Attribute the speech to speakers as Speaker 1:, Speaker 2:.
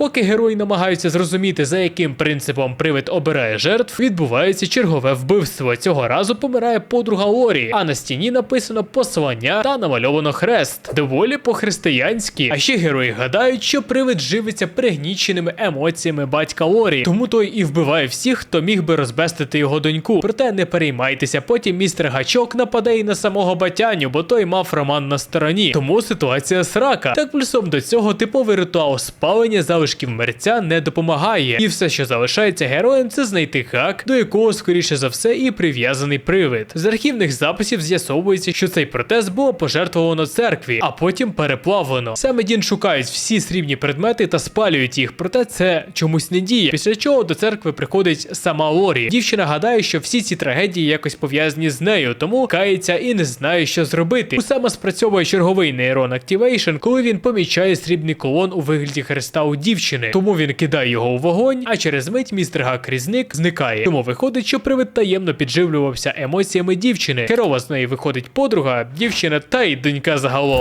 Speaker 1: Поки герої намагаються зрозуміти, за яким принципом привид обирає жертв, відбувається чергове вбивство. Цього разу помирає подруга Лорі, а на стіні написано послання та намальовано хрест. Доволі по-християнськи. А ще герої гадають, що привид живиться пригніченими емоціями батька Лорі, тому той і вбиває всіх, хто міг би розбестити його доньку. Проте не переймайтеся, потім містер Гачок нападе і на самого батяню, бо той мав роман на стороні. Тому ситуація срака. Так плюсом до цього типовий ритуал спалення залишків мерця не допомагає. І все, що залишається героям, це знайти хак, до якого скоріше за все і прив'язаний привид. З архівних записів з'ясовується, що цей протез було пожертвовано церкві, а потім переплавлено. Саме Дін шукають всі срібні предмети та спалюють їх, проте це чомусь не діє. Після чого до церкви приходить сама Лорі. Дівчина гадає, що всі ці трагедії якось пов'язані з нею, тому кається і не знає, що зробити. У саме спрацьовує черговий нейрон Activation, коли він помічає срібний колон у вигляді хреста у дівчини. Тому він кидає його у вогонь, а через мить містер Гак Різник зникає. Тому виходить, що привид таємно підживлювався емоціями дівчини. Керова з неї виходить подруга, дівчина та й донька загалом.